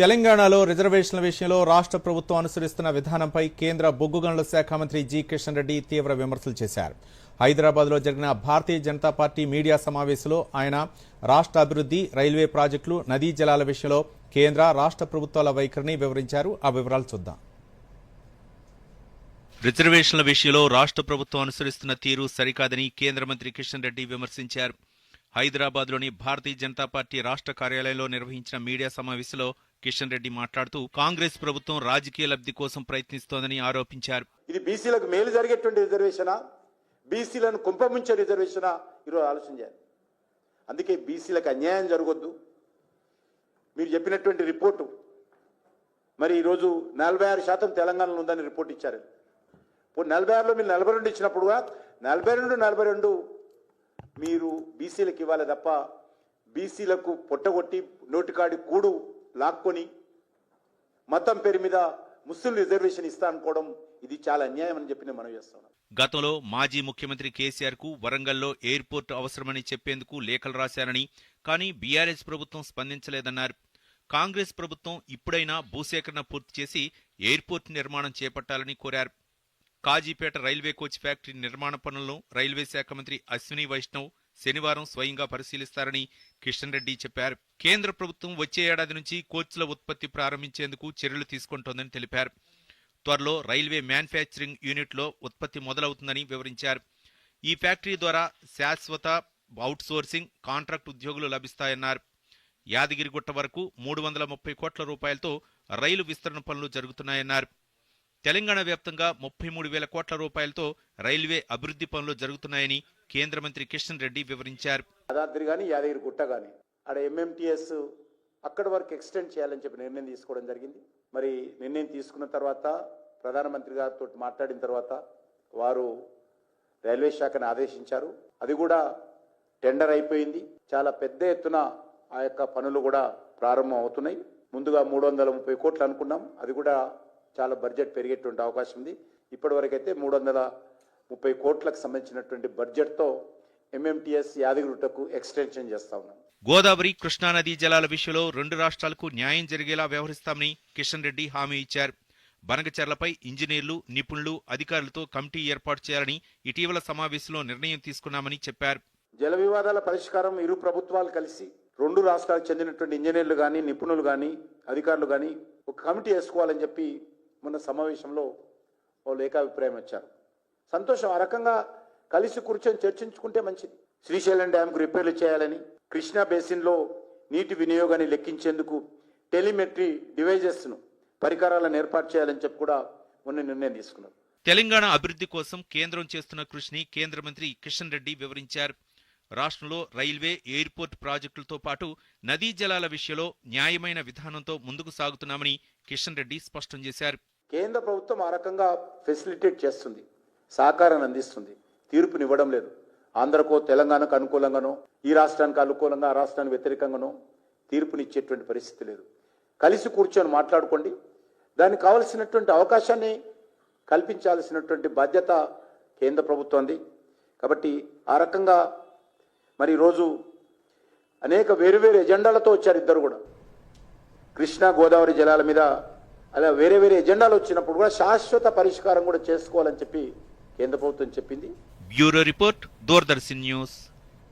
తెలంగాణలో రిజర్వేషన్ల విషయంలో రాష్ట్ర ప్రభుత్వం అనుసరిస్తున్న విధానంపై కేంద్ర బొగ్గు గనుల శాఖ మంత్రి జి కిషన్ రెడ్డి తీవ్ర విమర్శలు చేశారు. హైదరాబాద్లో జరిగిన భారతీయ జనతా పార్టీ మీడియా సమావేశంలో ఆయన రాష్ట్ర అభివృద్ధి రైల్వే ప్రాజెక్టులు నదీ జలాల విషయంలో కేంద్ర రాష్ట్ర ప్రభుత్వాల వైఖరిని వివరించారు. ఆ వివరాలు చూద్దాం. రిజర్వేషన్ల విషయంలో రాష్ట్ర ప్రభుత్వం అనుసరిస్తున్న తీరు సరికాదని కేంద్ర మంత్రి కిషన్ రెడ్డి విమర్శించారు. హైదరాబాద్లోని భారతీయ జనతా పార్టీ రాష్ట్ర కార్యాలయంలో నిర్వహించిన మీడియా సమావేశంలో కిషన్ రెడ్డి మాట్లాడుతూ కాంగ్రెస్ ప్రభుత్వం రాజకీయ లబ్ధి కోసం ప్రయత్నిస్తోందని ఆరోపించారు. ఇది బీసీలకు మేలు జరిగేటువంటి రిజర్వేషనా? బీసీలను కుంపముంచే రిజర్వేషనా? ఈరోజు ఆలోచన చేయాలి. అందుకే బీసీలకు అన్యాయం జరగొద్దు. మీరు చెప్పినటువంటి రిపోర్టు మరి ఈరోజు నలభై ఆరు శాతం తెలంగాణలో ఉందని రిపోర్ట్ ఇచ్చారు. ఇప్పుడు నలభై ఆరులో మీరు నలభై రెండు ఇచ్చినప్పుడుగా నలభై రెండు నలభై రెండు మీరు బీసీలకు ఇవ్వాలి తప్ప బీసీలకు పొట్టగొట్టి నోటికాడి కూడు లాక్కొని మతం పేరు మీద ముస్లిం రిజర్వేషన్ ఇస్తా అనుకోవడం ఇది చాలా అన్యాయం అని చెప్పి నేను మనం చేస్తున్నాను. గతంలో మాజీ ముఖ్యమంత్రి కేసీఆర్కు వరంగల్లో ఎయిర్పోర్ట్ అవసరమని చెప్పేందుకు లేఖలు రాశారని కానీ బీఆర్ఎస్ ప్రభుత్వం స్పందించలేదన్నారు. కాంగ్రెస్ ప్రభుత్వం ఇప్పుడైనా భూసేకరణ పూర్తి చేసి ఎయిర్పోర్ట్ నిర్మాణం చేపట్టాలని కోరారు. కాజీపేట రైల్వే కోచ్ ఫ్యాక్టరీ నిర్మాణ పనులను రైల్వే శాఖ మంత్రి అశ్విని వైష్ణవ్ శనివారం స్వయంగా పరిశీలిస్తారని కిషన్ రెడ్డి చెప్పారు. కేంద్ర ప్రభుత్వం వచ్చే ఏడాది నుంచి కోచ్ల ఉత్పత్తి ప్రారంభించేందుకు చర్యలు తీసుకుంటోందని తెలిపారు. త్వరలో రైల్వే మ్యానుఫ్యాక్చరింగ్ యూనిట్లో ఉత్పత్తి మొదలవుతుందని వివరించారు. ఈ ఫ్యాక్టరీ ద్వారా శాశ్వత అవుట్సోర్సింగ్ కాంట్రాక్ట్ ఉద్యోగులు లభిస్తాయన్నారు. యాదగిరిగుట్ట వరకు మూడు వందల ముప్పై కోట్ల రూపాయలతో రైలు విస్తరణ పనులు జరుగుతున్నాయన్నారు. తెలంగాణ వ్యాప్తంగా ముప్పై మూడు వేల కోట్ల రూపాయలతో రైల్వే అభివృద్ధి పనులు జరుగుతున్నాయని కేంద్ర మంత్రి కిషన్ రెడ్డి వివరించారు. యాదాద్రి కానీ యాదగిరి గుట్ట కానీ ఆడ ఎంఎంటీఎస్ అక్కడి వరకు ఎక్స్టెండ్ చేయాలని చెప్పి నిర్ణయం తీసుకోవడం జరిగింది. మరి నిర్ణయం తీసుకున్న తర్వాత ప్రధానమంత్రి గారితో మాట్లాడిన తర్వాత వారు రైల్వే శాఖను ఆదేశించారు. అది కూడా టెండర్ అయిపోయింది. చాలా పెద్ద ఎత్తున ఆ యొక్క పనులు కూడా ప్రారంభం అవుతున్నాయి. ముందుగా మూడు వందల ముప్పై కోట్లు అనుకున్నాం. అది కూడా చాలా బడ్జెట్ పెరిగేటువంటి అవకాశం ఉంది. ఇప్పటివరకైతే మూడు వందల ముప్పై కోట్లకు సంబంధించినటువంటి బడ్జెట్తో ఎంఎంటీఎస్ యాదగిరిగుట్టకు ఎక్స్టెన్షన్ చేస్తా ఉన్నాం. గోదావరి కృష్ణానదీ జలాల విషయంలో రెండు రాష్ట్రాలకు న్యాయం జరిగేలా వ్యవహరిస్తామని కిషన్ రెడ్డి హామీ ఇచ్చారు. బనకచర్లపై ఇంజనీర్లు నిపుణులు అధికారులతో కమిటీ ఏర్పాటు చేయాలని ఇటీవల సమావేశంలో నిర్ణయం తీసుకున్నామని చెప్పారు. జల వివాదాల పరిష్కారం ఇరు ప్రభుత్వాలు కలిసి రెండు రాష్ట్రాలకు చెందినటువంటి ఇంజనీర్లు కానీ నిపుణులు కానీ అధికారులు కానీ ఒక కమిటీ వేసుకోవాలని చెప్పి మొన్న సమావేశంలో వాళ్ళు ఏకాభిప్రాయం వచ్చారు సంతోషం. ఆ రకంగా కలిసి కూర్చొని చర్చించుకుంటే మంచిది. శ్రీశైలం డ్యాంకు రిపేర్లు చేయాలని కృష్ణా బేసిన్లో నీటి వినియోగాన్ని లెక్కించేందుకు టెలిమెట్రీ డివైజెస్ను పరికరాలను ఏర్పాటు చేయాలని చెప్పి కూడా మొన్న నిర్ణయం తీసుకున్నారు. తెలంగాణ అభివృద్ధి కోసం కేంద్రం చేస్తున్న కృషిని కేంద్ర మంత్రి కిషన్ రెడ్డి వివరించారు. రాష్ట్రంలో రైల్వే ఎయిర్పోర్ట్ ప్రాజెక్టులతో పాటు నదీ జలాల విషయంలో న్యాయమైన విధానంతో ముందుకు సాగుతున్నామని కిషన్ రెడ్డి స్పష్టం చేశారు. కేంద్ర ప్రభుత్వం ఆ రకంగా ఫెసిలిటేట్ చేస్తుంది. సహకారాన్ని అందిస్తుంది. తీర్పునివ్వడం లేదు. ఆంధ్రకో తెలంగాణకు అనుకూలంగానో ఈ రాష్ట్రానికి అనుకూలంగా ఆ రాష్ట్రానికి వ్యతిరేకంగానో తీర్పునిచ్చేటువంటి పరిస్థితి లేదు. కలిసి కూర్చొని మాట్లాడుకోండి. దానికి కావలసినటువంటి అవకాశాన్ని కల్పించాల్సినటువంటి బాధ్యత కేంద్ర ప్రభుత్వంది. కాబట్టి ఆ రకంగా మరి ఈరోజు అనేక వేరు ఎజెండాలతో వచ్చారు ఇద్దరు కూడా. కృష్ణా గోదావరి జలాల మీద అలా వేరే వేరే ఎజెండాలు వచ్చినప్పుడు కూడా శాశ్వత పరిష్కారం కూడా చేసుకోవాలని చెప్పి కేంద్ర ప్రభుత్వం చెప్పింది? Bureau report Doordarshan news.